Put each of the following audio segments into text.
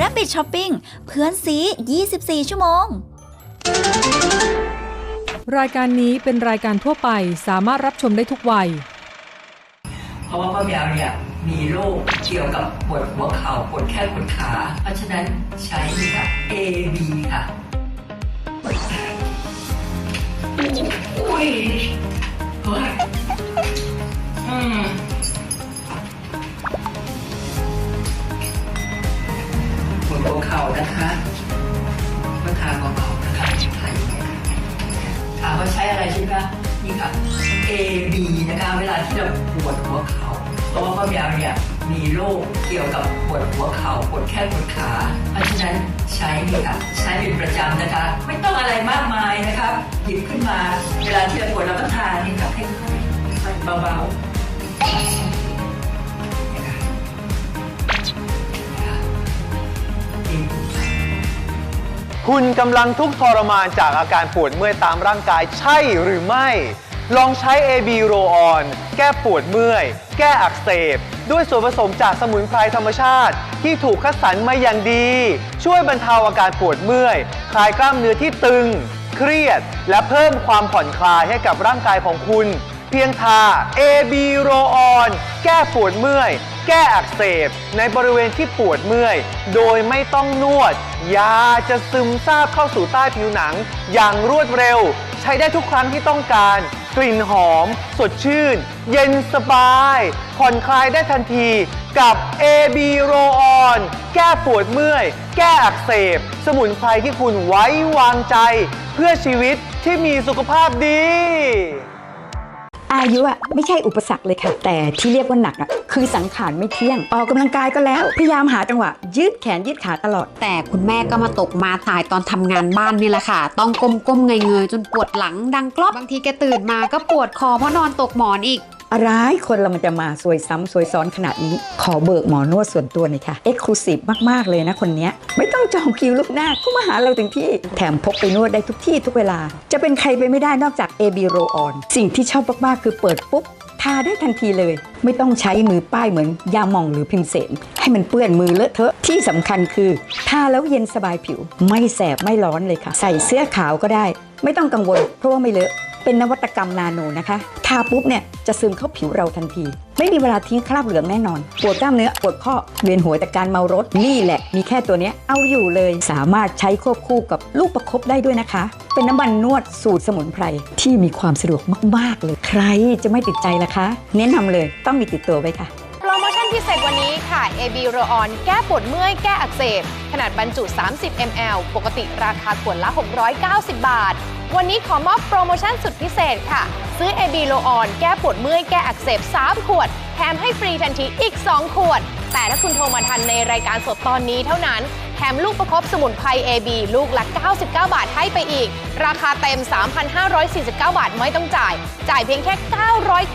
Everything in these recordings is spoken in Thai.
Rabbit Shopping เพื่อนซี 24 ชั่วโมง รายการนี้เป็นรายการทั่วไปสามารถรับชมได้ทุกวัย เพราะว่าป้าแมวเนี่ยมีโรคเกี่ยวกับปวดหัวเข่าปวดแข้งปวดขา เพราะฉะนั้นใช้นี่ค่ะ A B ค่ะอุ้ยเฮ้ย อืมปวดหัวเข่านะคะก็ทาเบาๆนะคะทาอย่างเงี้ยถามว่าใช้อะไรใช่ไหมคะนี่ค่ะ A B นะคะ เวลาที่เราปวดหัวเข่าเพราะว่าป้าแมวเนี่ยมีโรคเกี่ยวกับปวดหัวเข่าปวดแข้งปวดขา เพราะฉะนั้นใช้นี่ค่ะใช้เป็นประจำนะคะ ไม่ต้องอะไรมากมายนะครับหยิบขึ้นมา เวลาที่เราปวดเราก็ทานี่ค่ะค่อยๆค่อยๆเบาๆเนี่ย คุณกำลังทุกข์ทรมานจากอาการปวดเมื่อยตามร่างกายใช่หรือไม่ ลองใช้ AB r o on แก้ปวดเมื่อย แก้อักเสบ ด้วยส่วนผสมจากสมุนไพรธรรมชาติ ที่ถูกคัดสรรมาอย่างดี ช่วยบรรเทาอาการปวดเมื่อย คลายกล้ามเนื้อที่ตึง เครียด และเพิ่มความผ่อนคลายให้กับร่างกายของคุณ เพียงทา AB r o on แก้ปวดเมื่อย แก้อักเสบ ในบริเวณที่ปวดเมื่อย โดยไม่ต้องนวด ยาจะซึมซาบเข้าสู่ใต้ผิวหนัง อย่างรวดเร็ว ใช้ได้ทุกครั้งที่ต้องการ กลิ่นหอม สดชื่น เย็นสบาย ผ่อนคลายได้ทันทีกับ AB r o on แก้ปวดเมื่อย แก้อักเสบ สมุนไพรที่คุณไว้วางใจ เพื่อชีวิตที่มีสุขภาพดี อายุอะไม่ใช่อุปสรรคเลยค่ะ แต่ที่เรียกว่าหนักอะคือสังขารไม่เที่ยง ออกกำลังกายก็แล้ว พยายามหาจังหวะ ยืดแขนยืดขาตลอด แต่คุณแม่ก็มาตกมาตายตอนทำงานบ้านนี่แหละค่ะ ต้องก้มๆเงยๆจนปวดหลังดังกรอบบางทีแกตื่นมาก็ปวดคอเพราะนอนตกหมอนอีก อะไรคนเรามันจะมาสวยซ้ำสวยซ้อนขนาดนี้ ขอเบิกหมอนวดส่วนตัวหน่อยค่ะเอ็กซ์คลูซีฟมาก ๆ เลยนะคนเนี้ยไม่ต้องจองคิวลูกหน้าก็มาหาเราถึงที่ แถมพกไปนวดได้ทุกที่ทุกเวลา จะเป็นใครไปไม่ได้นอกจาก AB r o on สิ่งที่ชอบมาก ๆ คือเปิดปุ๊บทาได้ทันทีเลย ไม่ต้องใช้มือป้ายเหมือนยาหม่องหรือพิมเสนให้มันเปื้อนมือเลอะเทอะที่สำคัญคือทาแล้วเย็นสบายผิว ไม่แสบไม่ร้อนเลยค่ะ ใส่เสื้อขาวก็ได้ ไม่ต้องกังวลเพราะว่าไม่เลอะ เป็นนวัตกรรมนาโนนะคะทาปุ๊บเนี่ยจะซึมเข้าผิวเราทันที ไม่มีเวลาทิ้งคราบเหลืองแน่นอน ปวดกล้ามเนื้อปวดข้อเวียนหัวจากการเมารถนี่แหละ มีแค่ตัวนี้เอาอยู่เลยสามารถใช้ควบคู่กับลูกประคบได้ด้วยนะคะ เป็นน้ำมันนวดสูตรสมุนไพรที่มีความสะดวกมาก ๆ เลย ใครจะไม่ติดใจล่ะคะ แนะนำเลยต้องมีติดตัวไว้ค่ะโปรโมชั่นพิเศษวันนี้ค่ะ AB r o on แก้ปวดเมื่อยแก้อักเสบ ขนาดบรรจุ 30 ml ปกติราคาขวดละ 690 บาท วันนี้ขอมอบโปรโมชั่นสุดพิเศษค่ะ ซื้อ AB r o on แก้ปวดเมื่อย แก้อักเสบ 3 ขวด แถมให้ฟรีทันทีอีก 2 ขวด แต่ถ้าคุณโทรมาทันในรายการสดตอนนี้เท่านั้น แถมลูกประคบสมุนไพร AB ลูกละ 99 บาทให้ไปอีก ราคาเต็ม 3,549 บาทไม่ต้องจ่าย จ่ายเพียงแค่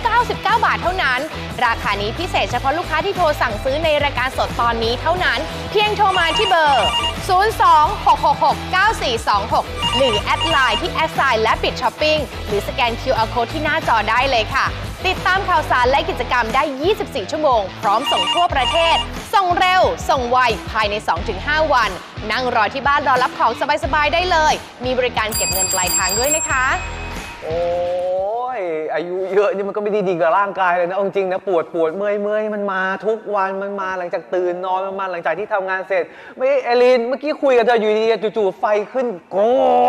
999 บาทเท่านั้น ราคานี้พิเศษเฉพาะลูกค้าที่โทรสั่งซื้อในรายการสดตอนนี้เท่านั้น เพียงโทรมาที่เบอร์026669426 หรือแอดไลน์ที่แอดไซน์และปิดช้อปปิ้งหรือสแกน QR Code ที่ที่หน้าจอได้เลยค่ะ ติดตามข่าวสารและกิจกรรมได้ 24 ชั่วโมง พร้อมส่งทั่วประเทศ ส่งเร็ว ส่งไว ภายใน 2-5 วัน นั่งรอที่บ้านรอรับของสบาย ๆ ได้เลย มีบริการเก็บเงินปลายทางด้วยนะคะ โอ้ ยอายุเยอะนี่มันก็ไม่ได้ดีกับร่างกายเลยนะเอาจริงๆนะปวดปวดเมื่อยเมื่อยมันมาทุกวันมันมาหลังจากตื่นนอนมันมาหลังจากที่ทำงานเสร็จ ไม่เอลินเมื่อกี้คุยกับเธออยู่ดีๆจู่ๆไฟขึ้นโกร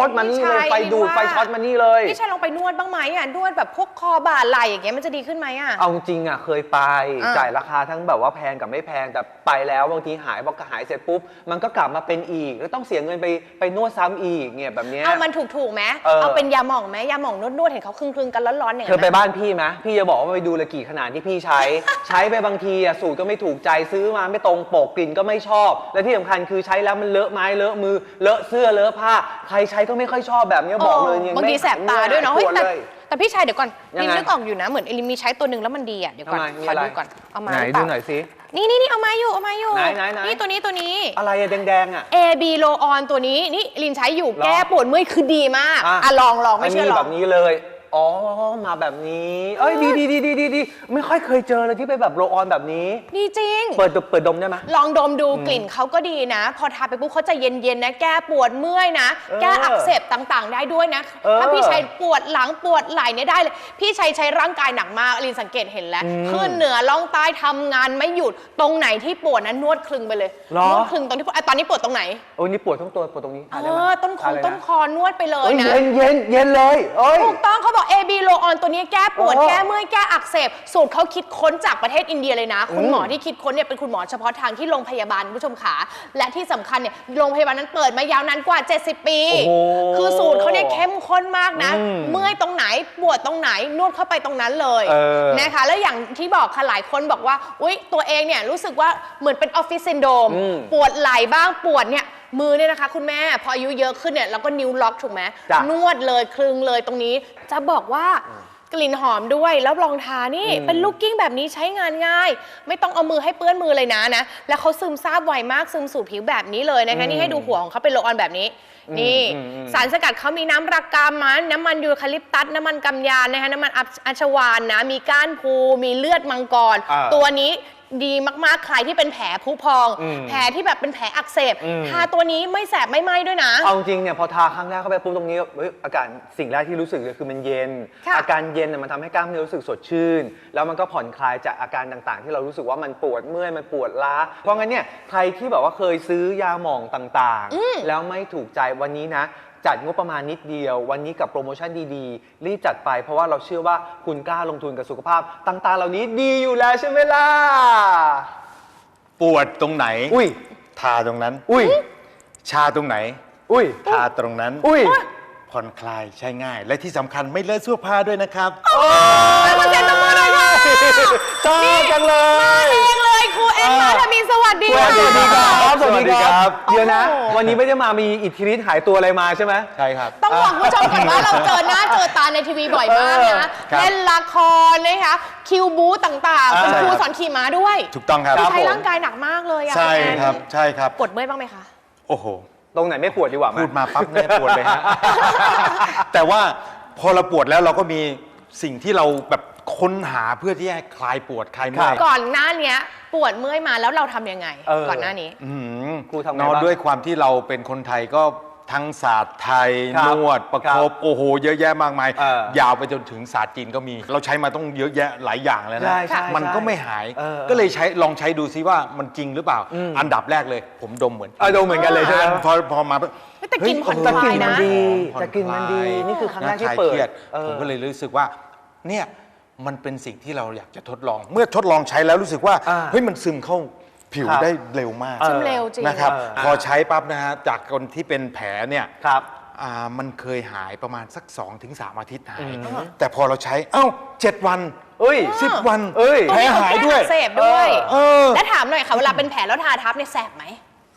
ธมานี่เลยพี่ชัยไฟดูดว่า ไฟช็อตมานี่เลย พี่ชายลองไปนวดบ้างไหมอะนวดแบบพวกคอบ่าไหล่อย่างเงี้ยมันจะดีขึ้นไหมอะ เอาจริงๆอะเคยไปอ่าจ่ายราคาทั้งแบบว่าแพงกับไม่แพงแต่ไปแล้วบางทีหายพอหายเสร็จปุ๊บ มันก็กลับมาเป็นอีกแล้วต้องเสียเงินไปไปนวดซ้ำอีกเนี่ยแบบเนี้ย เอามันถูกถูกๆไหมเออ เอาเป็นยาหม่องไหมยาหม่องนวดๆเห็นเขาคลึงๆกันร้อนๆอย่างเธอนั้นไปไหมบ้านพี่ไหมพี่จะบอกว่าไปดูเลยกี่ขนาดที่พี่ใช้ ใช้ไปบางทีอะสูตรก็ไม่ถูกใจซื้อมาไม่ตรงปกกลิ่นก็ไม่ชอบ และที่สำคัญคือใช้แล้วมันเลอะไม้เลอะมือเลอะเสื้อเลอะผ้า ใครใช้ก็ไม่ค่อยชอบแบบเนี้ยบอกเลยโอ้ยังบางทีไม่แสบตาด้วยเนาะปเฮ้ยวดแต่เลย แต่พี่ชายเดี๋ยวก่อนยังลินไงนึกออกอยู่นะ เหมือนเอลินมีใช้ตัวหนึ่งแล้วมันดีอะ เดี๋ยวก่อน ทำไมมีขออะไร ดูก่อน เอามาไหนรือเปดูล่าหน่อยสิ นี่นี่นี่เอามาอยู่ เอามาอยู่ ไหนไหนไหน นี่ตัวนี้ตัวนี้ อะไรอะแดงๆอะ AB l o on ตัวนี้ นี่ลินใช้อยู่ หรอแก้ปวดเมื่อยคือดีมาก อะลองลองไม่เชื่อนลแบองบนี้เลย อ๋อมาแบบนี้ เอ้ยดีดีดีดีดีดีไม่ค่อยเคยเจอเลยที่เป็นแบบโรลออนแบบนี้ ดีจริง เปิดเปิดดมได้ไหม ลองดมดูกลิ่นเขาก็ดีนะ พอทาไปปุ๊บเขาจะเย็นๆนะ แก้ปวดเมื่อยนะเออแก้อักเสบต่างๆ ได้ด้วยนะ เออถ้าพี่ชัยปวดหลังปวดไหล่เนี่ยได้เลย พี่ชัยใช้ร่างกายหนักมากลินสังเกตเห็นแล้ว อืมขึ้นเหนือล่องใต้ทำงานไม่หยุด ตรงไหนที่ปวดนะนวดคลึงไปเลยเหรอ นวดคลึงตรงที่ปวดอะตอนนี้ปวดตรงไหน โอ้ยนี่ปวดทั้งตัวปวดตรงนี้เอทาได้ไหมอ ต้นคทาอเลยต้นนะคอ นวดไปเลยเอ้ยนะ เย็นเย็นเย็นเลยเอ้ย ถูกต้อง เขาบอก AB r o on ตัวนี้แก้ปวดโอ้ แก้เมื่อยแก้อักเสบ สูตรเขาคิดค้นจากประเทศอินเดียเลยนะ คุณอืมหมอที่คิดค้นเนี่ยเป็นคุณหมอเฉพาะทางที่โรงพยาบาลคุณผู้ชมขาและที่สำคัญเนี่ยโรงพยาบาลนั้นเปิดมายาวนานกว่า 70 ปี โอ้โหคือสูตรเขาเนี่ยเข้มข้นมากนะ อืมเมื่อยตรงไหนปวดตรงไหนนวดเข้าไปตรงนั้นเลยเออ นะคะแล้วอย่างที่บอกค่ะหลายคนบอกว่า อุ๊ย ตัวเองเนี่ยรู้สึกว่าเหมือนเป็นออฟฟิศซินโดรมอืมปวดไหล่บ้างปวดเนี่ย มือเนี่ยนะคะ คุณแม่พออายุเยอะขึ้นเนี่ยเราก็นิ้วล็อกถูกไหมจ้ะนวดเลยคลึงเลยตรงนี้ จะบอกว่ากลิ่นหอมด้วยแล้วรองทานี่อืม เป็นลูกกิ้งแบบนี้ใช้งานง่าย ไม่ต้องเอามือให้เปื้อนมือเลยนะนะแล้วเขาซึมซาบไวมากซึมสู่ผิวแบบนี้เลยนะคะนี่ให้ดูหัวของเขาเป็นโรลออนแบบนี้ นี่ อืมอืม สารสกัดเขามีน้ำรักกามันน้ำมันยูคาลิปตัส น้ำมันกำยานนะคะน้ำมันอัญอัญชวานนะ มีก้านพูมีเลือดมังกร อ่าตัวนี้ ดีมากๆ ใครที่เป็นแผลผุพอง อืมแผลที่แบบเป็นแผลอักเสบ อืม ทาตัวนี้ไม่แสบไม่ไหม้ด้วยนะ เอาจริงเนี่ยพอทาครั้งแรกเข้าไปปุ๊บตรงนี้เฮ้ยอาการสิ่งแรกที่รู้สึกเลยคือมันเย็น ค่ะอาการเย็นเนี่ยมันทำให้กล้ามเนื้อรู้สึกสดชื่น แล้วมันก็ผ่อนคลายจากอาการต่างๆ ที่เรารู้สึกว่ามันปวดเมื่อยมันปวดล้า เพราะงั้นเนี่ยใครที่แบบว่าเคยซื้อยาหมองต่างๆ แล้วไม่ถูกใจวันนี้นะ จัดงบประมาณนิดเดียว วันนี้กับโปรโมชั่นดีๆ รีบจัดไปเพราะว่าเราเชื่อว่าคุณกล้าลงทุนกับสุขภาพต่างๆ เหล่านี้ดีอยู่แล้วใช่ไหมล่ะ ปวดตรงไหนอุ้ย ทาตรงนั้น อุ้ย ชาตรงไหน อุ้ย ทาตรงนั้น อุ้ย ผ่อนคลายใช้ง่าย และที่สำคัญไม่เลอะเสื้อผ้าด้วยนะครับ ชอบจังเลยเองเลยครูเอ็มมาทามีสวัสดีสวัสดีครับสวัสดีครับ เดี๋ยวนะโอ้โหวันนี้ไม่ได้มามีอิทธิฤทธิ์หายตัวอะไรมาใช่ไหม ใช่ครับ ต้องบอกคุณผู้ชมก่อนว่าเราเจอหน้าเจอตาในทีวีบ่อยมากนะครับ เล่นละครนะคะคิวบูต่างๆอ่าคุณครูสอนขี่ม้าด้วยถูกต้องครับคือครับใช้ผมร่างกายหนักมากเลยอะใช่ณแอนครับ ใช่ครับ ปวดเมื่อยบ้างไหมคะ โอ้โห ตรงไหนไม่ปวดดีกว่าไหพูดมาปั๊บเนี่ยปวดเลยฮะ แต่ว่าพอเราปวดแล้วเราก็มีสิ่งที่เราแบบ ค้นหาเพื่อที่ให้คลายปวดคลายเมื่อย ก่อนหน้าเนี้ยปวดเมื่อยมาแล้วเราทำยังไง เออ ก่อนหน้านี้ อื้อหือครูทำไงเนอะบ้างด้วยความที่เราเป็นคนไทยก็ทั้งศาสตร์ไทย ครับนวด ประครัคบบโอ้โห เยอะแยะมากมาย เออยาวไปจนถึงศาสตร์จีนก็มี เราใช้มาต้องเยอะแยะหลายอย่างแล้วนะ ใช่ใช่มันก็ใช่ไม่หายเออก็เลยใช้ลองใช้ดูซิว่ามันจริงหรือเปล่า อืม อันดับแรกเลย ผมดมเหมือนเออดูเหมือนกันเลยใช่ไหม พอพอมาเฮ้ยแต่กลิ่นผ่อนเฮ้ยแต่คกลาลิ่ยนมันนะดีผ่อนแต่กลิ่นมันดีคลายนี่คือครั้งแรกนะที่คลายเปิเคดรียดออผมก็เลยรู้สึกว่า เนี่ย มันเป็นสิ่งที่เราอยากจะทดลอง เมื่อทดลองใช้แล้วรู้สึกว่าอ่าเฮ้ยมันซึมเข้าผิวครับได้เร็วมากเออซึมเร็วจริง นะครับ เออ พอใช้ปั๊บนะฮะจากคนที่เป็นแผลเนี่ยครับ อ่ามันเคยหายประมาณสัก2อถึงสอาทิตย์หายอืมแต่พอเราใช้เอ้าเจ็ดวันเอ้ย สิบวันเอ้ยแผลหายด้วยเสพด้วย เออ และถามหน่อยค่ะ เวลาเป็นแผลแล้วทาทับเนี่ยแสบไหม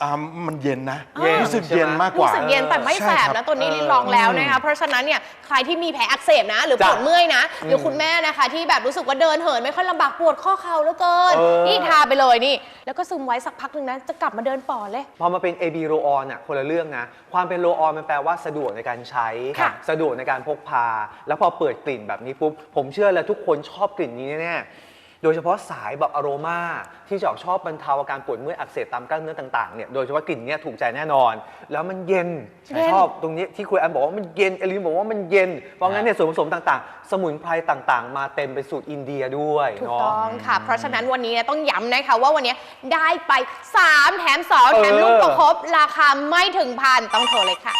อ่ามันเย็นนะ เย็นรู้สึกใช่ไหมเย็นมากกว่ารู้สึกเย็นแต่ไม่แสบใช่ครันะบตัวนี้เออลินลองแล้วนะคะเพราะฉะนั้นเนี่ยใครที่มีแผลอักเสบนะ หรือปจ้ะวดเมื่อยนะหรือคุณแม่นะคะที่แบบรู้สึกว่าเดินเหินไม่ค่อยลำบากปวดข้อเข่าเหลือเกินเออ นี่ทาไปเลยนี่ แล้วก็ซึมไว้สักพักหนึ่งนะจะกลับมาเดินป่อเลย พอมาเป็น AB r o on อะคนละเรื่องนะ ความเป็น roll on มันแปลว่าสะดวกในการใช้ ค่ะสะดวกในการพกพา แล้วพอเปิดกลิ่นแบบนี้ปุ๊บ ผมเชื่อเลยทุกคนชอบกลิ่นนี้แน่ๆ โดยเฉพาะสายแบบอโรมาที่จะออกชอบบรรเทาอาการปวดเมื่อยอักเสบตามกล้ามเนื้อต่างๆเนี่ยโดยเฉพาะกลิ่นเนี้ยถูกใจแน่นอน แล้วมันเย็นเย็นชอบตรงนี้ที่คุยอันบอกว่ามันเย็นเอลินบอกว่ามันเย็นเพราะงั้นเนี่ยส่วนผสมต่างๆ สมุนไพรต่างๆ มาเต็มเป็นสูตรอินเดียด้วยถูกเนาะต้องค่ะ เพราะฉะนั้นวันนี้เนี่ยต้องย้ำนะคะว่าวันนี้ได้ไป 3 แถม 2 แถมเออลูกประคบราคาไม่ถึงพันต้องโทรเลยค่ะ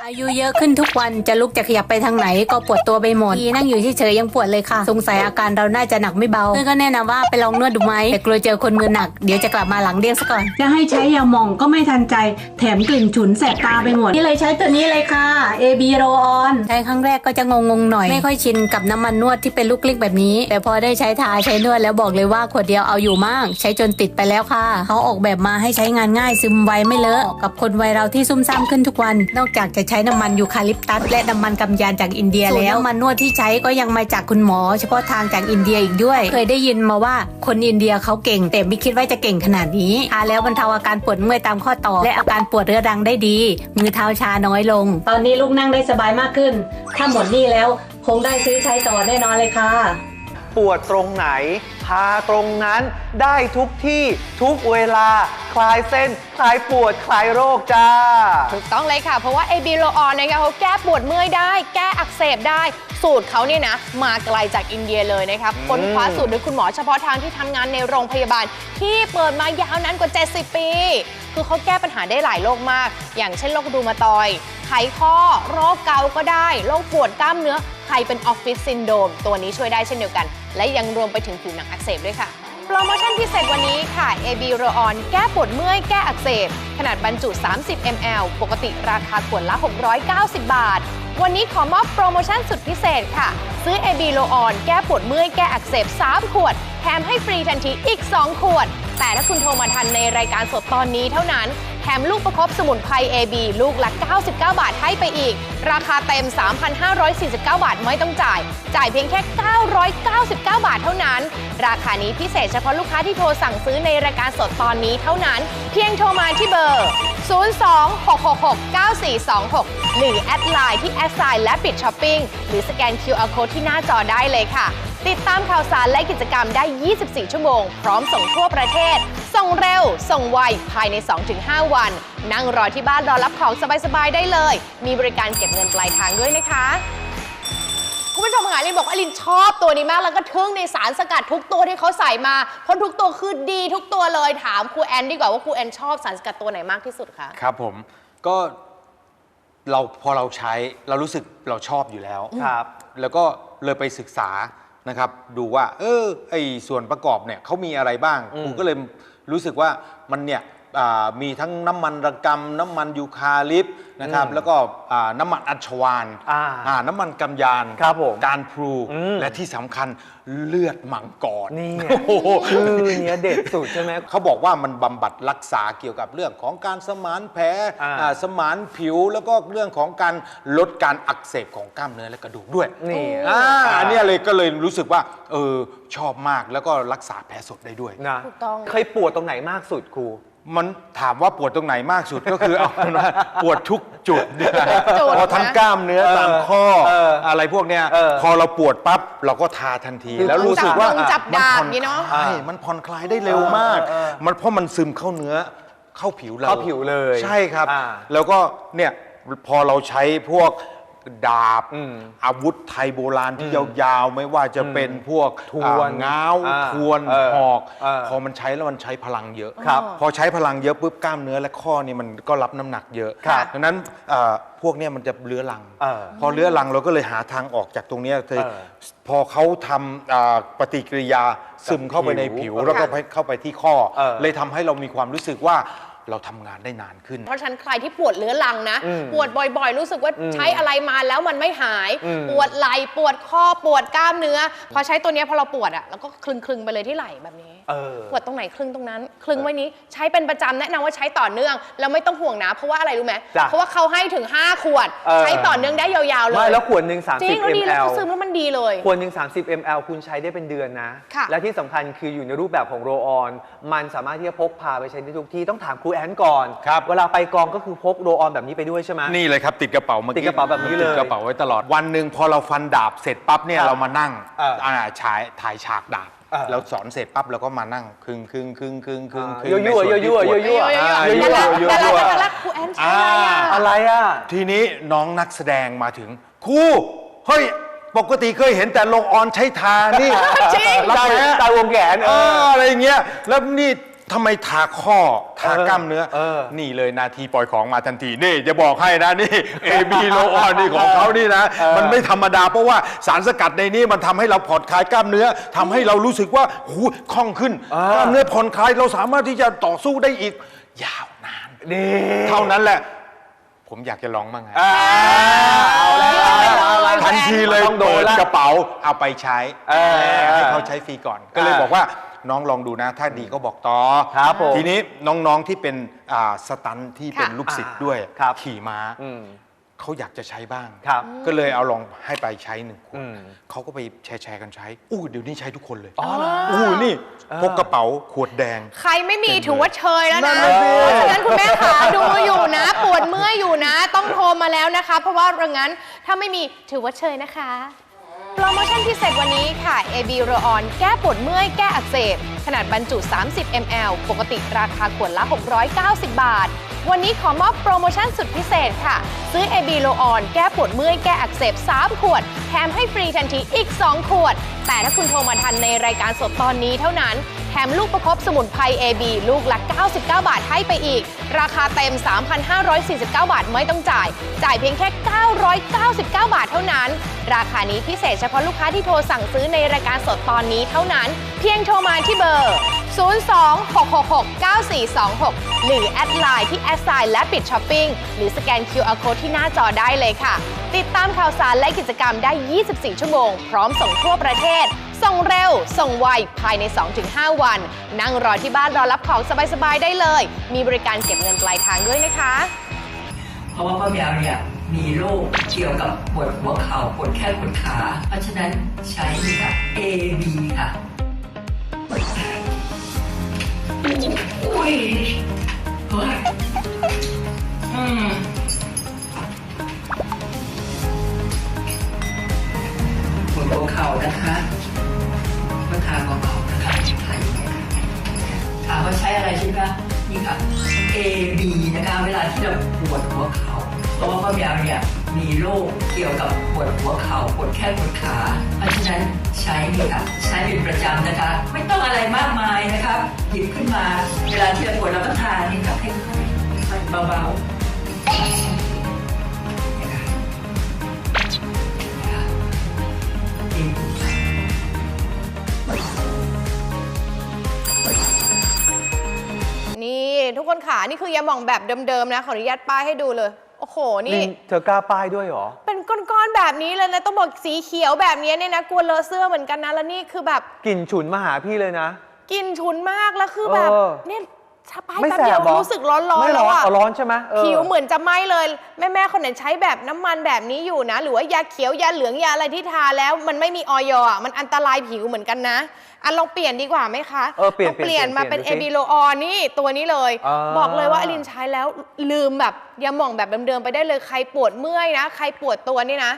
อายุเยอะขึ้นทุกวันจะลุกจะขยับไปทางไหนก็ปวดตัวไปหมดทีนั่งอยู่เฉยๆยังปวดเลยค่ะ สงสัยอาการเราน่าจะหนักไม่เบาเพื่อนก็แนะนำว่าไปลองนวดดูไหมแต่กลัวเจอคนมือหนักเดี๋ยวจะกลับมาหลังเดี้ยงซะก่อน จะให้ใช้ยาหม่องก็ไม่ทันใจ แถมกลิ่นฉุนแสบตาไปหมด นี่เลยใช้ตัวนี้เลยค่ะ AB r o on ใช้ครั้งแรกก็จะงงๆหน่อย ไม่ค่อยชินกับน้ำมันนวดที่เป็นลูกกลิ้งแบบนี้ แต่พอได้ใช้ทาใช้นวดแล้วบอกเลยว่าขวดเดียวเอาอยู่มาก ใช้จนติดไปแล้วค่ะเขาออกแบบมาให้ใช้งานง่ายซึมไวไม่เลอะเหมาะกับคนวัยเราที่ซุ่มซ่ามขึ้นทุกวัน นอกจากจะใช้น้ำมันยูคาลิปตัสและน้ำมันกำยานจากอินเดียแล้วน้ำมันนวดที่ใช้ก็ยังมาจากคุณหมอ เฉพาะทางจากอินเดียอีกด้วย เคยได้ยินมาว่าคนอินเดียเขาเก่ง แต่ไม่คิดว่าจะเก่งขนาดนี้ทาแล้วบรรเทาอาการปวดเมื่อยตามข้อต่อ และอาการปวดเรื้อรังได้ดี มือเท้าชาน้อยลง ตอนนี้ลูกนั่งได้สบายมากขึ้น ถ้าหมดนี่แล้วคงได้ซื้อใช้ต่อแน่นอนเลยค่ะ ปวดตรงไหนทาตรงนั้นได้ทุกที่ทุกเวลา คลายเส้น คลายปวด คลายโรคจ้า ถูกต้องเลยค่ะ เพราะว่า AB r o on นะคะเขาแก้ปวดเมื่อยได้ แก้อักเสบได้ สูตรเขาเนี่ยนะ มาไกลจากอินเดียเลยนะคะค้นคว้าสูตรโดยคุณหมอเฉพาะทางที่ทำงานในโรงพยาบาล ที่เปิดมายาวนานกว่า 70 ปี คือเขาแก้ปัญหาได้หลายโรคมาก อย่างเช่นโรครูมาตอยด์ ไขข้อ โรคเกาต์ก็ได้ โรคปวดกล้ามเนื้อ ใครเป็นออฟฟิศซินโดรมตัวนี้ช่วยได้เช่นเดียวกัน และยังรวมไปถึงผิวหนังอักเสบด้วยค่ะ โปรโมชั่นพิเศษวันนี้ค่ะ AB r o on แก้ปวดเมื่อยแก้อักเสบ ขนาดบรรจุ 30 ml ปกติราคาขวดละ 690 บาท วันนี้ขอมอบโปรโมชั่นสุดพิเศษค่ะ ซื้อ AB r o on แก้ปวดเมื่อยแก้อักเสบ 3 ขวด แถมให้ฟรีทันทีอีก 2 ขวด แต่ถ้าคุณโทรมาทันในรายการสดตอนนี้เท่านั้น แถมลูกประคบสมุนไพร AB ลูกละ 99 บาทให้ไปอีก ราคาเต็ม 3,549 บาทไม่ต้องจ่าย จ่ายเพียงแค่ 999 บาทเท่านั้น ราคานี้พิเศษเฉพาะลูกค้าที่โทรสั่งซื้อในรายการสดตอนนี้เท่านั้น เพียงโทรมาที่เบอร์ 026669426 หรือแอดไลน์ที่แอดไซน์และปิดช้อปปิ้งหรือสแกน QR Code ที่หน้าจอได้เลยค่ะ ติดตามข่าวสารและกิจกรรมได้ 24 ชั่วโมง พร้อมส่งทั่วประเทศ ส่งเร็ว ส่งไว ภายใน 2-5 วัน นั่งรอที่บ้านรอรับของสบายๆ ได้เลย มีบริการเก็บเงินปลายทางด้วยนะคะคุณผู้ชมค่ะลินบอกว่าลินชอบตัวนี้มากแล้วก็ทึ่งในสารสกัดทุกตัวที่เขาใส่มา เพราะทุกตัวคือดีทุกตัวเลยถามครูแอนดีกว่าว่าครูแอนชอบสารสกัดตัวไหนมากที่สุดคะครับผมก็ เราพอเราใช้เรารู้สึกเราชอบอยู่แล้วครับ แล้วก็เลยไปศึกษานะครับ ดูว่า เออไอส่วนประกอบเนี่ยเขามีอะไรบ้างอืมผมก็เลยรู้สึกว่ามันเนี่ยอ่า มีทั้งน้ำมันระกำน้ำมันยูคาลิปต์นะครับอืมแล้วก็อ่าน้ำมันอัญชวานอ่าอ่าน้ำมันกำยานครับผมการพลูอืม และที่สำคัญเลือดมังกรนี่ไงโอ้โห ชื่อเนี้ยเด็ดสุดใช่ไหม เขาบอกว่ามันบำบัดรักษาเกี่ยวกับเรื่องของการสมานแผลอ่า อ่าสมานผิวแล้วก็เรื่องของการลดการอักเสบของกล้ามเนื้อและกระดูกด้วยนี่อ่าอันเนี้ยเลยก็เลยรู้สึกว่าเออชอบมากแล้วก็รักษาแผลสดได้ด้วย นะถูกต้อง เคยปวดตรงไหนมากสุดครู มันถามว่าปวดตรงไหนมากสุดก็คือเอาเป็นว่าปวดทุกจุดเนี่ยจุดพอทั้งนะกล้ามเนื้อเออตามข้อเออออะไรพวกเนี้ยเออพอเราปวดปั๊บเราก็ทาทันทีคือแล้วรู้สึกว่าจับดาบมัผ่อนี่เนอะคลายมันผ่อนคลายได้เร็วมากเออเออมันเพราะมันซึมเข้าเนื้อเข้าผิวเราเข้าผิวเลยใช่ครับ อ่า แล้วก็เนี่ยพอเราใช้พวก ดาบอืมอาวุธไทยโบราณที่ยาวๆ ไม่ว่าจะเป็นพวกทวนอ่าง้าวอ่าทวนเออหอกเออพอมันใช้แล้วมันใช้พลังเยอะครับพอใช้พลังเยอะปุ๊บกล้ามเนื้อและข้อนี่มันก็รับน้ำหนักเยอะครับดังนั้นเอ่อพวกเนี้ยมันจะเลื้อรังเออพอเลื้อรังเราก็เลยหาทางออกจากตรงเนี้ยคือเออพอเขาทำอ่าปฏิกิริยาซึมเข้าไปในผิวผิวแล้วก็ไปเข้าไปที่ข้อเออเลยทำให้เรามีความรู้สึกว่า เราทำงานได้นานขึ้น เพราะฉะนันใครที่ปวดเรื้อรังนะ อืมปวดบ่อยๆ รู้สึกว่าอืมใช้อะไรมาแล้วมันไม่หาย อืม ปวดไหล่ปวดข้อปวดกล้ามเนื้อ พอใช้ตัวเนี้ยพอเราปวดอะเราก็คลึงๆไปเลยที่ไหล่แบบนี้ เออ ปวดตรงไหนคลึงตรงนั้นคลึงไว้นี้ใช้เป็นประจำแนะนำว่าใช้ต่อเนื่องแล้วไม่ต้องห่วงนะ เพราะว่าอะไรรู้ไหมจ้ะเพราะว่าเขาให้ถึง 5 ขวด เออ ใช้ต่อเนื่องได้ยาวๆเลยไม่แล้วขวดหนึ่งจริง30แล้วดีแล้ว ml ก็ซึมแล้วมันดีเลย ขวดหนึ่ง30 ml คุณใช้ได้เป็นเดือนนะ ค่ะ และที่สำคัญคืออยู่ในรูปแบบของโรออน มันสามารถที่จะพกพาไปใช้ได้ทุกที่ ต้องถามครูแอนก่อน ครับ เวลาไปกองก็คือพกโรออนแบบนี้ไปด้วยใช่ไหม นี่เลยครับ ติดกระเป๋าเมื่อกี้ติดกระเป๋าแบบนี้เลยติดกระเป๋าไว้ตลอดวันหนึ่งพอเราฟันดาบเสร็จปั๊บเนี่ยครับเรามานั่งเอออ่่าฉายถ่ายฉากดาบเออ เราสอนเสร็จปั๊บเราก็มานั่งครึ่งครึ่งครึ่งครึ่งครึ่งครึ่งยั่วในยั่วส่นที่ยั่วปยั่วดยั่วอ่ายั่วแล้วยั่วแล้วยั่วแล้วแล้วครูแอนใช้อะไรอะอะไรอะทีนี้น้องนักแสดงมาถึงครูเฮ้ยปกติเคยเห็นแต่ลงออนใช้ทานี่จริงรักตายแร้ตายวงแขนเอออะไรอย่างเงี้ยแล้วนี่ ทำไมทาข้อทากล้ามเนื้อ เออ นี่เลยนาทีปล่อยของมาทันที นี่จะบอกให้นะนี่ AB โลออนนี่ของเขานี่นะ มันไม่ธรรมดา เพราะว่าสารสกัดในนี้มันทำให้เราผ่อนคลายกล้ามเนื้อทำให้เรารู้สึกว่าหูคล่องขึ้น กล้ามเนื้อผ่อนคลายเราสามารถที่จะต่อสู้ได้อีก ยาวนาน นี่เท่านั้นแหละ ผมอยากจะลองบ้างไงเอาแล้วเอาแล้ว ทันทีเลยต้องโดนเปิดละ กระเป๋าเอาไปใช้เออ ให้เขาใช้ฟรีก่อน ก็เลยเออบอกว่า น้องลองดูนะ ถ้าดีก็บอกต่อครับผมทีนี้น้องๆที่เป็นอ่าสตันท์ที่เป็นค่ะลูกศิษย์ด้วยครับ ขี่ม้า อืมเขาอยากจะใช้บ้าง ครับ ก็เลยเอาลองให้ไปใช้หนึ่งขวอืดม เขาก็ไปแชร์แชร์ๆกันใช้ อู้เดี๋ยวนี้ใช้ทุกคนเลยอ๋อเหรอ อู้นี่เออพกกระเป๋าขวดแดง ใครไม่มีถือว่าเชยแล้วนั่นะนน่ะสิ เพราะฉะนั้นคุณแม่ขาดูอยู่นะ ปวดเมื่อยอยู่นะ ต้องโทรมาแล้วนะคะ เพราะว่าดังนั้นถ้าไม่มีถือว่าเชยนะคะ โปรโมชั่นพิเศษวันนี้ค่ะ AB r o o n แก้ปวดเมื่อยแก้อักเสบ ขนาดบรรจุ 30 ml ปกติราคาขวดละ 690 บาท วันนี้ขอมอบโปรโมชั่นสุดพิเศษค่ะ ซื้อ AB r o o n แก้ปวดเมื่อยแก้อักเสบ 3 ขวด แถมให้ฟรีทันทีอีก 2 ขวด แต่ถ้าคุณโทรมาทันในรายการสดตอนนี้เท่านั้น แถมลูกประคบสมุนไพร AB ลูกละ 99 บาทให้ไปอีก ราคาเต็ม 3,549 บาทไม่ต้องจ่าย จ่ายเพียงแค่ 999 บาทเท่านั้น ราคานี้พิเศษเฉพาะลูกค้าที่โทรสั่งซื้อในรายการสดตอนนี้เท่านั้น เพียงโทรมาที่เบอร์ 026669426 หรือแอดไลน์ที่แอดไซน์และปิดช้อปปิ้งหรือสแกน QR Code ที่หน้าจอได้เลยค่ะ ติดตามข่าวสารและกิจกรรมได้ 24 ชั่วโมง พร้อมส่งทั่วประเทศ ส่งเร็ว ส่งไว ภายใน 2-5 วัน นั่งรอที่บ้านรอรับของสบาย ๆ ได้เลย มีบริการเก็บเงินปลายทางด้วยนะคะ เพราะว่าป้าแมวเนี่ยมีโรคเกี่ยวกับปวดหัวเข่าปวดแข้งปวดขา เพราะฉะนั้นใช้นี่ค่ะ AB ค่ะอุ้ยเฮ้ยอืม หัวเข่านะคะก็ทานเบาๆนะคะทานอย่างนี้ค่ะถามว่าใช้อะไรใช่ไหมคะนี่ค่ะ AB นะคะเวลาที่เราปวดหัวเข่าเพราะว่าป้าแมวเนี่ยมีโรคเกี่ยวกับปวดหัวเข่าปวดแข้งปวดขา เพราะฉะนั้นใช้นี่ค่ะใช้เป็นประจำนะคะ ไม่ต้องอะไรมากมายนะคะหยิบขึ้นมา เวลาที่เราปวดเราก็ทานนี่ค่ะค่อยๆค่อยๆเบาๆ นี่ทุกคนขานี่คือยาหม่องแบบเดิมๆนะขออนุญาตป้ายให้ดูเลย โอ้โหนี่ลินเธอกล้าป้ายด้วยเหรอ เป็นก้อนๆแบบนี้เลยนะต้องบอกสีเขียวแบบนี้เนี่ยนะกลัวเลอะเสื้อเหมือนกันนะแล้วนี่คือแบบกลิ่นฉุนมาหาพี่เลยนะ กลินฉุนมากแล้วคือแบบเออ เนี่ย ถ้าป้ายไม่แป๊บแสเดียบวเหรอรู้สึกร้อนๆไม่แล้วร้อนอะเอาร้อนใช่ไหมเออ ผิวเหมือนจะไหม้เลย แม่แม่ๆคนไหนใช้แบบน้ำมันแบบนี้อยู่นะ หรือว่ายาเขียวยาเหลืองยาอะไรที่ทาแล้วมันไม่มีออยอะมันอันตรายผิวเหมือนกันนะอันลองเปลี่ยนดีกว่าไหมคะเออเปลี่ยนลงเปลี่ยนเปลี่ยนมาเป็นเปลี่เอยนดูสิบีโลออนนี่ตัวนี้เลย อ่า บอกเลยว่าอลินใช้แล้วลืมแบบยาหม่องแบบเดิมๆไปได้เลยใครปวดเมื่อยนะ ใครปวดตัวนี่นะ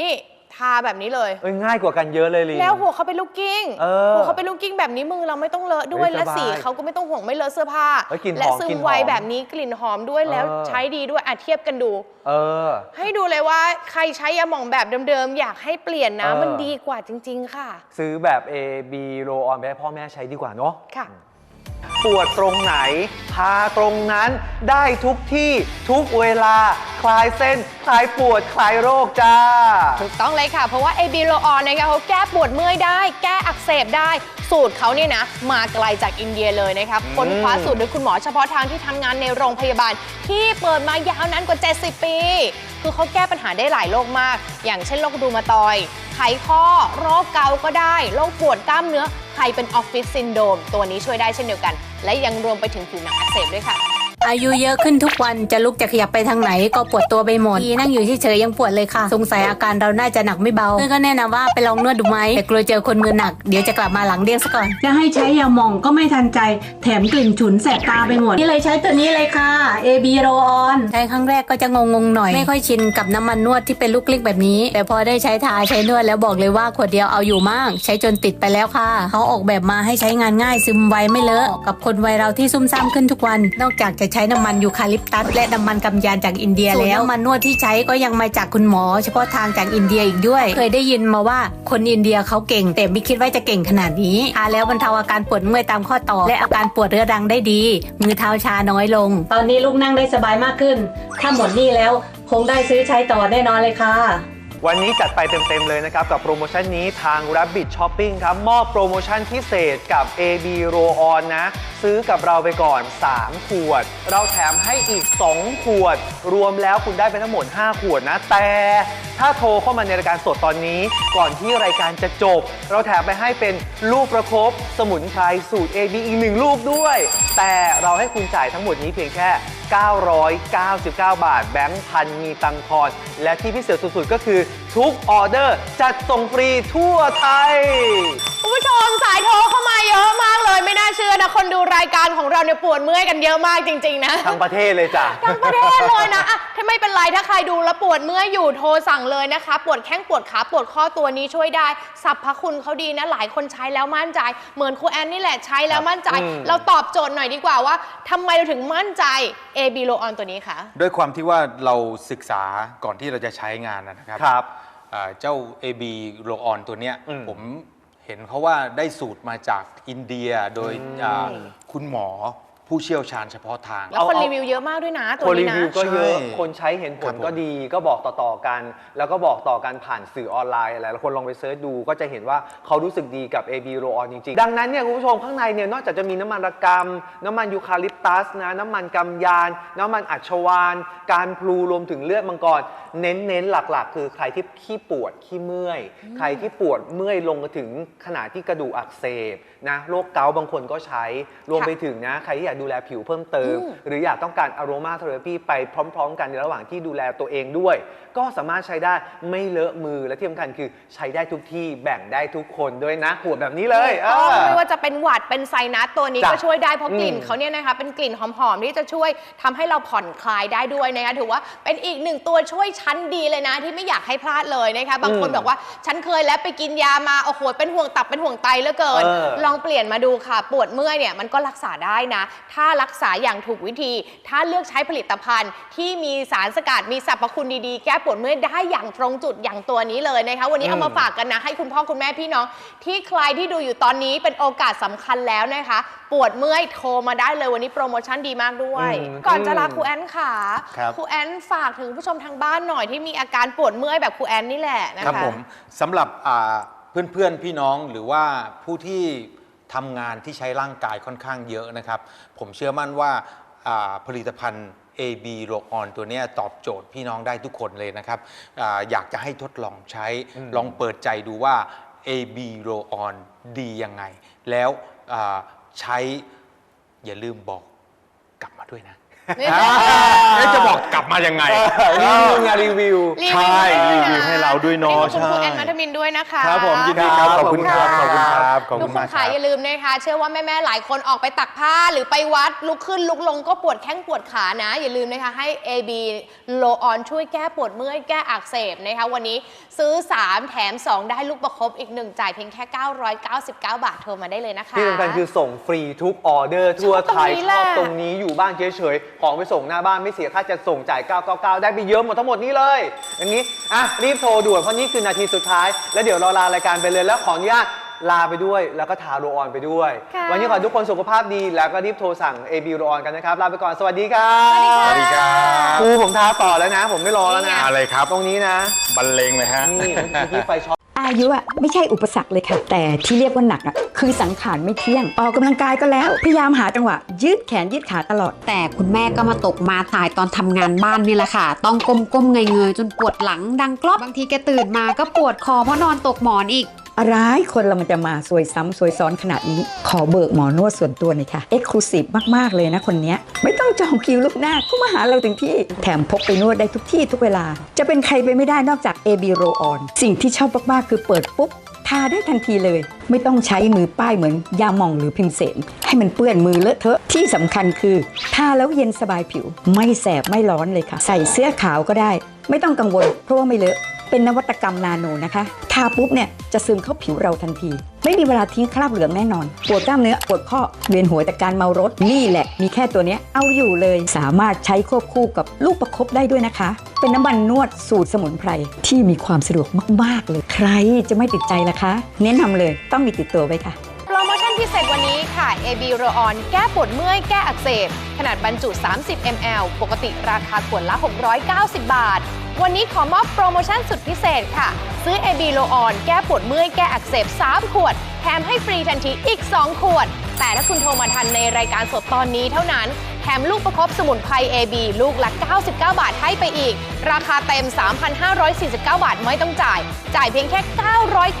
นี่ ทาแบบนี้เลย เอ้ยง่ายกว่ากันเยอะเลยลินแล้วหัวเขาเป็นลูกกิ้งเออหัวเขาเป็นลูกกิ้งแบบนี้มือเราไม่ต้องเลอะด้วยเฮ้ยและสบายสีเขาก็ไม่ต้องห่วงไม่เลอะเสื้อผ้า เฮ้ยกลิ่นหอมและซึกลิ่มนหอมไวแบบนี้กลิ่นหอมด้วยแล้วเออ ใช้ดีด้วยอะเทียบกันดู เออ ให้ดูเลยว่าใครใช้ยาหม่องแบบเดิมๆ อยากให้เปลี่ยนนะ เออ มันดีกว่าจริง ๆ ค่ะ ซื้อแบบ A B โรออนไปให้พ่อแม่ใช้ดีกว่าเนาะ ค่ะ ปวดตรงไหนทาตรงนั้นได้ทุกที่ทุกเวลา คลายเส้น คลายปวด คลายโรคจ้า ถูกต้องเลยค่ะ เพราะว่า AB r o o n นะคะเขาแก้ปวดเมื่อยได้ แก้อักเสบได้ สูตรเขาเนี่ยนะ มาไกลจากอินเดียเลยนะคะค้นคว้าสูตรโดยคุณหมอเฉพาะทางที่ทำงานในโรงพยาบาล ที่เปิดมายาวนานกว่า 70 ปี คือเขาแก้ปัญหาได้หลายโรคมาก อย่างเช่นโรครูมาตอยไขข้อ โรคเกาต์ก็ได้ โรคปวดกล้ามเนื้อ ใครเป็นออฟฟิศซินโดมตัวนี้ช่วยได้เช่นเดียวกัน และยังรวมไปถึงผิวหนังอักเสบด้วยค่ะ อายุเยอะขึ้นทุกวันจะลุกจะขยับไปทางไหนก็ปวดตัวไปหมดทีนั่งอยู่เฉยๆยังปวดเลยค่ะ สงสัยอาการเราน่าจะหนักไม่เบาเพื่อนก็แนะนำว่าไปลองนวดดูไหมแต่กลัวเจอคนมือหนักเดี๋ยวจะกลับมาหลังเรียกซะก่อนจะให้ใช้ยาหม่องก็ไม่ทันใจแถมกลิ่นฉุนแสบตาไปหมดนี่เลยใช้ตัวนี้เลยค่ะ AB r o o n ใช้ครั้งแรกก็จะงงๆหน่อยไม่ค่อยชินกับน้ำมันนวดที่เป็นลูกกลิ้งแบบนี้ แต่พอได้ใช้ทาใช้นวดแล้วบอกเลยว่าขวดเดียวเอาอยู่มาก ใช้จนติดไปแล้วค่ะเขาออกแบบมาให้ใช้งานง่ายซึมไวไม่เลอะเหมาะกับคนวัยเราที่ซุ่มซ่ามขึ้นทุกวัน นอกจากจะใช้น้ำมันยูคาลิปตัสและน้ำมันกำยานจากอินเดียแล้วน้ำมันนวดที่ใช้ก็ยังมาจากคุณหมอ เฉพาะทางจากอินเดียอีกด้วย เคยได้ยินมาว่าคนอินเดียเขาเก่ง แต่ไม่คิดว่าจะเก่งขนาดนี้ทาแล้วบรรเทาอาการปวดเมื่อยตามข้อต่อ และอาการปวดเรื้อรังได้ดี มือเท้าชาน้อยลง ตอนนี้ลูกนั่งได้สบายมากขึ้น ถ้าหมดหนี้แล้วคงได้ซื้อใช้ต่อแน่นอนเลยค่ะวันนี้จัดไปเต็ม ๆ เลยนะครับ กับโปรโมชั่นนี้ทาง Rabbit Shopping ครับ มอบโปรโมชั่นพิเศษกับ AB r o o n นะ ซื้อกับเราไปก่อน 3 ขวด เราแถมให้อีก 2 ขวด รวมแล้วคุณได้ไปทั้งหมด 5 ขวดนะ แต่ถ้าโทรเข้ามาในรายการสดตอนนี้ ก่อนที่รายการจะจบ เราแถมไปให้เป็นลูกประคบสมุนไพรสูตร AB อีกหนึ่งลูกด้วย แต่เราให้คุณจ่ายทั้งหมดนี้เพียงแค่ 999 บาท แบงค์พันมีตังค์ทอน และที่พิเศษสุดๆก็คือทุกออเดอร์ จัดส่งฟรีทั่วไทย คุณผู้ชมสายโทรเข้ามาเยอะมากเลย ไม่น่าเชื่อนะ คนดูรายการของเราเนี่ยปวดเมื่อยกันเยอะมากจริง ๆ นะ ทั้งประเทศเลยจ้ะ ทั้งประเทศเลยนะอะถ้าไม่เป็นไรถ้าใครดูแล้วปวดเมื่อยอยู่โทรสั่งเลยนะคะ ปวดแข้งปวดขาปวดข้อตัวนี้ช่วยได้สรรพคุณเขาดีนะ หลายคนใช้แล้วมั่นใจ เหมือนครูแอนนี่แหละใช้แล้วมั่นใจอืม เราตอบโจทย์หน่อยดีกว่าว่าทำไมเราถึงมั่นใจ AB l o on ตัวนี้คะ ด้วยความที่ว่าเราศึกษาก่อนที่เราจะใช้งานนะครับ ครับอ่า เจ้า AB r o on ตัวเนี้ยอืมผมเห็นเขาว่าได้สูตรมาจากอินเดียโดยอ่าคุณหมอ ผู้เชี่ยวชาญเฉพาะทาง แล้วคนเอารีวิวเยอะมากด้วยนะตัควนี้รีนะ วิวก็เยอะ ใช่คนใช้เห็นผครัลบผมก็ดี ก็บอกต่อๆกัน แล้วก็บอกต่อกันผ่านสื่อออนไลน์อะไรแล้วคนลองไปเซิร์ชดูก็จะเห็นว่าเขารู้สึกดีกับ AB r o on จริงๆ ดังนั้นเนี่ยคุณผู้ชมข้างในเนี่ยนอกจากจะมีน้ำมันระกำน้ำมันยูคาลิปตัสนะน้ำมันกำยาน น้ำมันอัญชวาน การพลูรวมถึงเลือดมังกร เน้นๆ หลักๆ คือใครที่ขี้ปวดขี้เมื่อย ใครที่ปวดเมื่อยลงมาถึงขนาดที่กระดูกอักเสบนะโรคเกาต์บางคนก็ใช้รวมไปถึงนะใครที่อยากดูแลผิวเพิ่มเติมอืมหรืออยากต้องการอโรมาเทอราพีไปพร้อม ๆ กันในระหว่างที่ดูแลตัวเองด้วยก็สามารถใช้ได้ไม่เลอะมือและที่สำคัญคือใช้ได้ทุกที่แบ่งได้ทุกคนด้วยนะขวดแบบนี้เลยถูกต้องเออไม่ว่าจะเป็นหวัดเป็นไซนัสตัวนี้จ้ะก็ช่วยได้เพราะกลิ่นอืมเขาเนี่ยนะคะเป็นกลิ่นหอมๆที่จะช่วยทำให้เราผ่อนคลายได้ด้วยนะคะถือว่าเป็นอีกหนึ่งตัวช่วยชั้นดีเลยนะ ที่ไม่อยากให้พลาดเลยนะคะบางคนอืมบอกว่าฉันเคยแล้วไปกินยามาโอ้โหเป็นห่วงตับเป็นห่วงไตเหลือเกิน เออลองเปลี่ยนมาดูค่ะ ปวดเมื่อยเนี่ยมันก็รักษาได้นะ ถ้ารักษาอย่างถูกวิธี ถ้าเลือกใช้ผลิตภัณฑ์ที่มีสารสกัดมีสรรพคุณดีๆ แก้ปวดเมื่อยได้อย่างตรงจุดอย่างตัวนี้เลยนะคะ วันนี้เอามาฝากกันนะ ให้คุณพ่อคุณแม่พี่น้อง ที่ใครที่ดูอยู่ตอนนี้เป็นโอกาสสำคัญแล้วนะคะ ปวดเมื่อยโทรมาได้เลยวันนี้โปรโมชั่นดีมากด้วยอืมก่อนจะลาครูแอนค่ะครับครูแอนฝากถึงผู้ชมทางบ้านหน่อยที่มีอาการปวดเมื่อยแบบครูแอนนี่แหละนะคะครับผมสำหรับอ่าเพื่อนๆพี่น้องหรือว่าผู้ที่ทำงานที่ใช้ร่างกายค่อนข้างเยอะนะครับ ผมเชื่อมั่นว่าอ่า ผลิตภัณฑ์ AB r o on ตัวเนี้ยตอบโจทย์พี่น้องได้ทุกคนเลยนะครับอาอยากจะให้ทดลองใช้ ลองเปิดใจดูว่า AB r o on ดียังไง แล้วอ่าใช้อย่าลืมบอกกลับมาด้วยนะ นี่ เอ๊ะจะบอกกลับมายังไง รีวิวไงรีวิว ใช่รีวิวให้เราด้วยเนาะวันนี้ขอบคุณครูใช่ แอนมัทมินด้วยนะคะครับผมยินดีครับขอบคุณครับขอบคุณครับขอบทุคุกณคมานกคขารับอย่าลืมนะคะเชื่อว่าแม่ๆหลายคนออกไปตักผ้าหรือไปวัดลุกขึ้นลุกลงก็ปวดแข้งปวดขานะ อย่าลืมนะคะให้ AB l o on ช่วยแก้ปวดเมื่อยแก้อักเสบนะคะวันนี้ซื้อ 3 แถม 2 ได้ลูกประคบอีก 1 จ่ายเพียงแค่ 999 บาทโทรมาได้เลยนะคะ ที่สำคัญคือส่งฟรีทุกออเดอร์ทั่วไทยชอบตรงนี้ชแหละอบตรงนี้อยู่บ้านเฉยๆของไปส่งหน้าบ้านไม่เสียค่าจะส่งจ่าย 999 ได้ไปเยอะหมดทั้งหมดนี้เลย อย่างนี้อะรีบโทรด่วนเพราะนี่คือนาทีสุดท้าย แล้วเดี๋ยวเราลารายการไปเลยแล้วขออนุญาตลาไปด้วยแล้วก็ทาโรออนไปด้วย ค่ะ วันนี้ขอให้ทุกคนสุขภาพดีแล้วก็รีบโทรสั่ง AB โรออนกันนะครับลาไปก่อนสวัสดีครับสวัสดีครับครูผมทาต่อแล้วนะ ผมไม่รอแล้วนะอะไรครับตรงนี้นะบรรเลงเลยฮะ นี่เมื่อกี้ไฟช็อต อายุอะไม่ใช่อุปสรรคเลยค่ะ แต่ที่เรียกว่าหนักอะคือสังขารไม่เที่ยง ออกกำลังกายก็แล้ว พยายามหาจังหวะ ยืดแขนยืดขาตลอด แต่คุณแม่ก็มาตกมาถ่ายตอนทำงานบ้านนี่แหละค่ะ ต้องก้มๆเงยๆจนปวดหลังดังกรอบบางทีแกตื่นมาก็ปวดคอเพราะนอนตกหมอนอีก อะไรคนเรามันจะมาซวยซ้ำซวยซ้อนขนาดนี้ ขอเบิกหมอนวดส่วนตัวหน่อยค่ะเอ็กซ์คลูซีฟมาก ๆ เลยนะคนเนี้ยไม่ต้องจองคิวลูกหน้าก็มาหาเราถึงที่ แถมพกไปนวดได้ทุกที่ทุกเวลา จะเป็นใครไปไม่ได้นอกจาก AB r o on สิ่งที่ชอบมากๆคือเปิดปุ๊บทาได้ทันทีเลย ไม่ต้องใช้มือป้ายเหมือนยาหม่องหรือพิมเสนให้มันเปื้อนมือเลอะเทอะที่สำคัญคือ ทาแล้วเย็นสบายผิว ไม่แสบไม่ร้อนเลยค่ะ ใส่เสื้อขาวก็ได้ ไม่ต้องกังวลเพราะว่าไม่เลอะ เป็นนวัตกรรมนาโนนะคะทาปุ๊บเนี่ยจะซึมเข้าผิวเราทันที ไม่มีเวลาทิ้งคราบเหลืองแน่นอน ปวดกล้ามเนื้อ ปวดข้อ เวียนหัวจากการเมารถ นี่แหละ มีแค่ตัวนี้เอาอยู่เลย สามารถใช้ควบคู่กับลูกประคบได้ด้วยนะคะ เป็นน้ำมันนวดสูตรสมุนไพรที่มีความสะดวกมาก ๆ เลย ใครจะไม่ติดใจล่ะคะ แนะนำเลยต้องมีติดตัวไว้ค่ะ ชั่นพิเศษวันนี้ค่ะ AB r o on แก้ปวดเมื่อยแก้อักเสบ ขนาดบรรจุ 30 ml ปกติราคาขวดละ 690 บาท วันนี้ขอมอบโปรโมชั่นสุดพิเศษค่ะ ซื้อ AB r o on แก้ปวดเมื่อยแก้อักเสบ 3 ขวด แถมให้ฟรีทันทีอีก 2 ขวด แต่ถ้าคุณโทรมาทันในรายการสดตอนนี้เท่านั้น มลูกประคบสมุนไพร AB ลูกละ 99 บาทให้ไปอีก ราคาเต็ม 3,549 บาทไม่ต้องจ่าย จ่ายเพียงแค่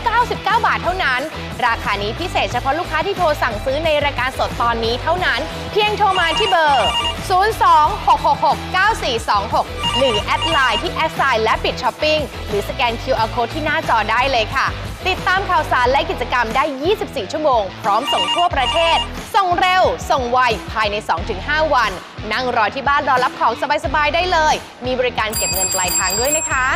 999 บาทเท่านั้น ราคานี้พิเศษเฉพาะลูกค้าที่โทรสั่งซื้อในรายการสดตอนนี้เท่านั้น เพียงโทรมาที่เบอร์ 026669426 หรือแอดไลน์ที่แอดไซน์และปิดช้อปปิ้งหรือสแกน QR Code ที่หน้าจอได้เลยค่ะ ติดตามข่าวสารและกิจกรรมได้ 24 ชั่วโมง พร้อมส่งทั่วประเทศ ส่งเร็ว ส่งไว ภายใน 2-5 วัน นั่งรอที่บ้านรอรับของสบาย ๆ ได้เลย มีบริการเก็บเงินปลายทางด้วยนะคะ